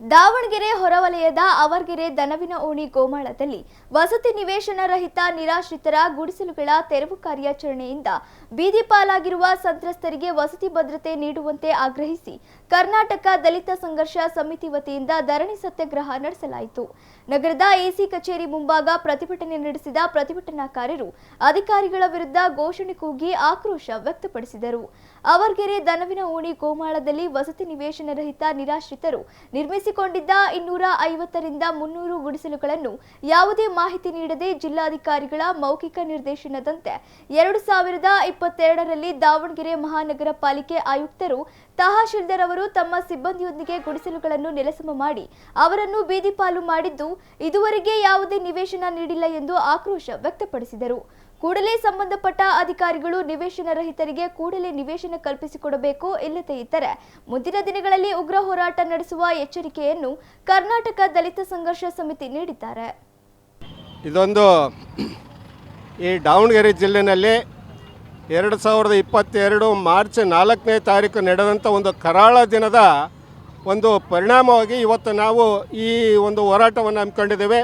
ದಾವಣಗೆರೆ ಹೊರವಲಯದ ಅವರ್ಗೆರೆ ದನವಿನ ಓಣಿ ಗೋಮಾಳದಲ್ಲಿ ವಸತಿ ನಿವೇಶನ ರಹಿತ ನಿರಾಶ್ರಿತರ ಗುಡಿಸಲುಗಳ ತೆರವು ಕಾರ್ಯಾಚರಣೆಯಿಂದ ಬೀದಿ ಪಾಲಾಗಿರುವ ಸಂತ್ರಸ್ತರಿಗೆ ವಸತಿ ಭದ್ರತೆ ನೀಡುವಂತೆ ಆಗ್ರಹಿಸಿ ಕರ್ನಾಟಕ ದಲಿತ ಸಂಘರ್ಷ ಸಮಿತಿ ವತಿಯಿಂದ ಧರಣಿ ಸತ್ಯಾಗ್ರಹ ನಡೆಸಲಾಯಿತು. ನಗರದ ಎಸಿ ಕಚೇರಿ ಮುಂಭಾಗ ಪ್ರತಿಭಟನೆ ನಡೆಸಿದ ಪ್ರತಿಭಟನಾಕಾರರು ಅಧಿಕಾರಿಗಳ ವಿರುದ್ಧ ಘೋಷಣೆ ಕೂಗಿ ಆಕ್ರೋಶ ವ್ಯಕ್ತಪಡಿಸಿದರು. ಅವರ್ಗೆರೆ ದನವಿನ ಓಣಿ ಗೋಮಾಳದಲ್ಲಿ ವಸತಿ ನಿವೇಶನ ರಹಿತ ನಿರಾಶ್ರಿತರು ನಿರ್ಮಿಸಿಕೊಂಡಿದ್ದ ಇನ್ನೂರ ಐವತ್ತರಿಂದ ಮುನ್ನೂರು ಗುಡಿಸಲುಗಳನ್ನು ಯಾವುದೇ ಮಾಹಿತಿ ನೀಡದೆ ಜಿಲ್ಲಾಧಿಕಾರಿಗಳ ಮೌಖಿಕ ನಿರ್ದೇಶನದಂತೆ ಎರಡು ಸಾವಿರದ ಇಪ್ಪತ್ತೆರಡರಲ್ಲಿ ದಾವಣಗೆರೆ ಮಹಾನಗರ ಪಾಲಿಕೆ ಆಯುಕ್ತರು ತಹಶೀಲ್ದಾರ್ ಅವರು ತಮ್ಮ ಸಿಬ್ಬಂದಿಯೊಂದಿಗೆ ಗುಡಿಸಲುಗಳನ್ನು ನೆಲಸಮ ಮಾಡಿ ಅವರನ್ನು ಬೀದಿಪಾಲು ಮಾಡಿದ್ದು ಇದುವರೆಗೆ ಯಾವುದೇ ನಿವೇಶನ ನೀಡಿಲ್ಲ ಎಂದು ಆಕ್ರೋಶ ವ್ಯಕ್ತಪಡಿಸಿದರು. ಕೂಡಲೇ ಸಂಬಂಧಪಟ್ಟ ಅಧಿಕಾರಿಗಳು ನಿವೇಶನ ರಹಿತರಿಗೆ ಕೂಡಲೇ ನಿವೇಶನ ಕಲ್ಪಿಸಿಕೊಡಬೇಕು ಇಲ್ಲದೇ ಇದ್ದರೆ ಮುಂದಿನ ದಿನಗಳಲ್ಲಿ ಉಗ್ರ ಹೋರಾಟ ನಡೆಸುವ ಎಚ್ಚರಿಕೆಯನ್ನು ಕರ್ನಾಟಕ ದಲಿತ ಸಂಘರ್ಷ ಸಮಿತಿ ನೀಡಿದ್ದಾರೆ. ಇದೊಂದು ಈ ದಾವಣಗೆರೆ ಜಿಲ್ಲೆಯಲ್ಲಿ ಎರಡು ಸಾವಿರದ ಇಪ್ಪತ್ತೆರಡು ಮಾರ್ಚ್ ನಾಲ್ಕನೇ ತಾರೀಕು ನಡೆದಂಥ ಒಂದು ಕರಾಳ ದಿನದ ಒಂದು ಪರಿಣಾಮವಾಗಿ ಇವತ್ತು ನಾವು ಈ ಒಂದು ಹೋರಾಟವನ್ನು ಹಮ್ಮಿಕೊಂಡಿದ್ದೇವೆ.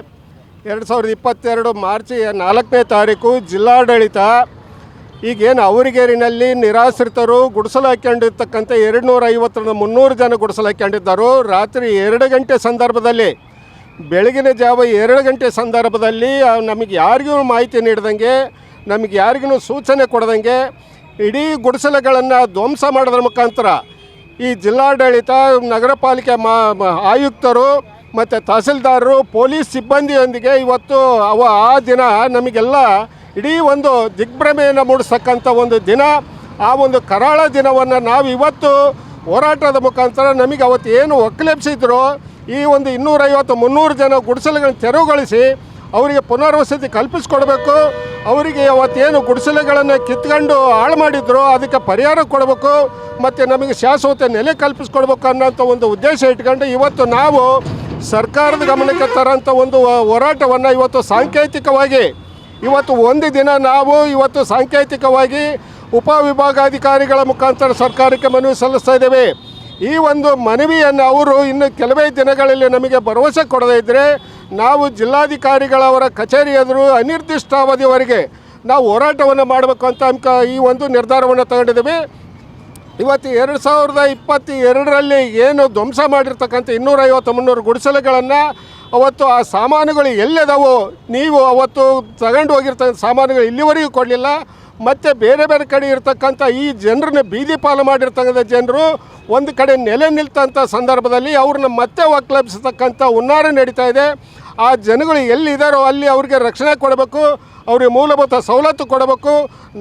ಎರಡು ಸಾವಿರದ ಇಪ್ಪತ್ತೆರಡು ಮಾರ್ಚ್ ನಾಲ್ಕನೇ ತಾರೀಕು ಜಿಲ್ಲಾಡಳಿತ ಈಗೇನು ಅವರಿಗೇರಿನಲ್ಲಿ ನಿರಾಶ್ರಿತರು ಗುಡಿಸಲು ಹಾಕೊಂಡಿರ್ತಕ್ಕಂಥ ಎರಡು ನೂರ ಐವತ್ತರಿಂದ ಮುನ್ನೂರು ಜನ ಗುಡಿಸಲು ಹಾಕೊಂಡಿದ್ದರು ರಾತ್ರಿ ಎರಡು ಗಂಟೆ ಸಂದರ್ಭದಲ್ಲಿ, ಬೆಳಗಿನ ಜಾವ ಎರಡು ಗಂಟೆ ಸಂದರ್ಭದಲ್ಲಿ ನಮಗೆ ಯಾರಿಗೂ ಮಾಹಿತಿ ನೀಡಿದಂಗೆ, ನಮಗೆ ಯಾರಿಗೂ ಸೂಚನೆ ಕೊಡ್ದಂಗೆ ಇಡೀ ಗುಡಿಸಲುಗಳನ್ನು ಧ್ವಂಸ ಮಾಡೋದ್ರ ಮುಖಾಂತರ ಈ ಜಿಲ್ಲಾಡಳಿತ ನಗರ ಪಾಲಿಕೆ ಮಾ, ಆಯುಕ್ತರು ಮತ್ತು ತಹಸೀಲ್ದಾರರು, ಪೊಲೀಸ್ ಸಿಬ್ಬಂದಿಯೊಂದಿಗೆ ಇವತ್ತು ಅವ ಆ ದಿನ ನಮಗೆಲ್ಲ ಇಡೀ ಒಂದು ದಿಗ್ಭ್ರಮೆಯನ್ನು ಮೂಡಿಸ್ತಕ್ಕಂಥ ಒಂದು ದಿನ, ಆ ಒಂದು ಕರಾಳ ದಿನವನ್ನು ನಾವು ಇವತ್ತು ಹೋರಾಟದ ಮುಖಾಂತರ ನಮಗೆ ಅವತ್ತು ಏನು ಒಕ್ಕಲೆಬ್ಸಿದ್ರು, ಈ ಒಂದು ಇನ್ನೂರೈವತ್ತು, ಮುನ್ನೂರು ಜನ ಗುಡಿಸಲುಗಳನ್ನು ತೆರವುಗೊಳಿಸಿ ಅವರಿಗೆ ಪುನರ್ವಸತಿ ಕಲ್ಪಿಸ್ಕೊಡ್ಬೇಕು. ಅವರಿಗೆ ಅವತ್ತೇನು ಗುಡಿಸಲುಗಳನ್ನು ಕಿತ್ಕೊಂಡು ಹಾಳು ಮಾಡಿದ್ರು ಅದಕ್ಕೆ ಪರಿಹಾರ ಕೊಡಬೇಕು. ಮತ್ತು ನಮಗೆ ಶಾಶ್ವತ ನೆಲೆ ಕಲ್ಪಿಸ್ಕೊಡ್ಬೇಕು ಅನ್ನೋಂಥ ಒಂದು ಉದ್ದೇಶ ಇಟ್ಕೊಂಡು ಇವತ್ತು ನಾವು ಸರ್ಕಾರದ ಗಮನಕ್ಕೆ ತರೋಂಥ ಒಂದು ಹೋರಾಟವನ್ನು ಇವತ್ತು ಸಾಂಕೇತಿಕವಾಗಿ, ಇವತ್ತು ಒಂದು ದಿನ ನಾವು ಇವತ್ತು ಸಾಂಕೇತಿಕವಾಗಿ ಉಪವಿಭಾಗಾಧಿಕಾರಿಗಳ ಮುಖಾಂತರ ಸರ್ಕಾರಕ್ಕೆ ಮನವಿ ಸಲ್ಲಿಸ್ತಾ ಇದ್ದೇವೆ. ಈ ಒಂದು ಮನವಿಯನ್ನು ಅವರು ಇನ್ನು ಕೆಲವೇ ದಿನಗಳಲ್ಲಿ ನಮಗೆ ಭರವಸೆ ಕೊಡದೇ ಇದ್ದರೆ ನಾವು ಜಿಲ್ಲಾಧಿಕಾರಿಗಳವರ ಕಚೇರಿ ಎದುರು ಅನಿರ್ದಿಷ್ಟಾವಧಿವರೆಗೆ ನಾವು ಹೋರಾಟವನ್ನು ಮಾಡಬೇಕು ಅಂತ ಈ ಒಂದು ನಿರ್ಧಾರವನ್ನು ತಗೊಂಡಿದ್ದೇವೆ. ಇವತ್ತು ಎರಡು ಸಾವಿರದ ಇಪ್ಪತ್ತ ಎರಡರಲ್ಲಿ ಏನು ಧ್ವಂಸ ಮಾಡಿರ್ತಕ್ಕಂಥ ಇನ್ನೂರೈವತ್ತು ಮುನ್ನೂರು ಗುಡಿಸಲುಗಳನ್ನು ಅವತ್ತು ಆ ಸಾಮಾನುಗಳು ಎಲ್ಲಿದಾವೋ ನೀವು ಅವತ್ತು ತಗೊಂಡು ಹೋಗಿರ್ತಕ್ಕಂಥ ಸಾಮಾನುಗಳು ಇಲ್ಲಿವರೆಗೂ ಕೊಡಲಿಲ್ಲ. ಮತ್ತು ಬೇರೆ ಬೇರೆ ಕಡೆ ಇರ್ತಕ್ಕಂಥ ಈ ಜನರನ್ನ ಬೀದಿ ಪಾಲು ಮಾಡಿರ್ತಕ್ಕಂಥ ಜನರು ಒಂದು ಕಡೆ ನೆಲೆ ನಿಲ್ತಂಥ ಸಂದರ್ಭದಲ್ಲಿ ಅವ್ರನ್ನ ಮತ್ತೆ ಒಕ್ಕಲೆಬ್ಸತಕ್ಕಂಥ ಹುನ್ನಾರ ನಡೀತಾ ಇದೆ. ಆ ಜನಗಳು ಎಲ್ಲಿದ್ದಾರೋ ಅಲ್ಲಿ ಅವ್ರಿಗೆ ರಕ್ಷಣೆ ಕೊಡಬೇಕು, ಅವ್ರಿಗೆ ಮೂಲಭೂತ ಸವಲತ್ತು ಕೊಡಬೇಕು.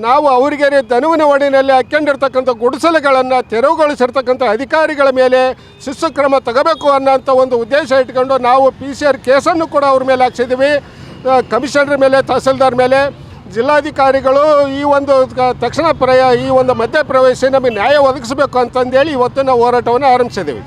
ನಾವು ಅವರಿಗೆ ದನುವಿನ ಒಡಿನಲ್ಲಿ ಹಾಕ್ಕೊಂಡಿರ್ತಕ್ಕಂಥ ಗುಡಿಸಲುಗಳನ್ನು ತೆರವುಗೊಳಿಸಿರ್ತಕ್ಕಂಥ ಅಧಿಕಾರಿಗಳ ಮೇಲೆ ಶಿಸ್ತು ಕ್ರಮ ತಗೋಬೇಕು ಅನ್ನೋಂಥ ಒಂದು ಉದ್ದೇಶ ಇಟ್ಕೊಂಡು ನಾವು ಪಿ ಸಿ ಆರ್ ಕೇಸನ್ನು ಕೂಡ ಅವ್ರ ಮೇಲೆ ಹಾಕ್ಸಿದ್ದೀವಿ. ಕಮಿಷನರ್ ಮೇಲೆ, ತಹಸೀಲ್ದಾರ್ ಮೇಲೆ. ಜಿಲ್ಲಾಧಿಕಾರಿಗಳು ಈ ಒಂದು ತಕ್ಷಣ ಪ್ರಯ ಈ ಒಂದು ಮಧ್ಯಪ್ರವೇಶ ನಮಗೆ ನ್ಯಾಯ ಒದಗಿಸಬೇಕು ಅಂತಂದೇಳಿ ಇವತ್ತು ನಾವು ಹೋರಾಟವನ್ನು ಆರಂಭಿಸಿದ್ದೀವಿ.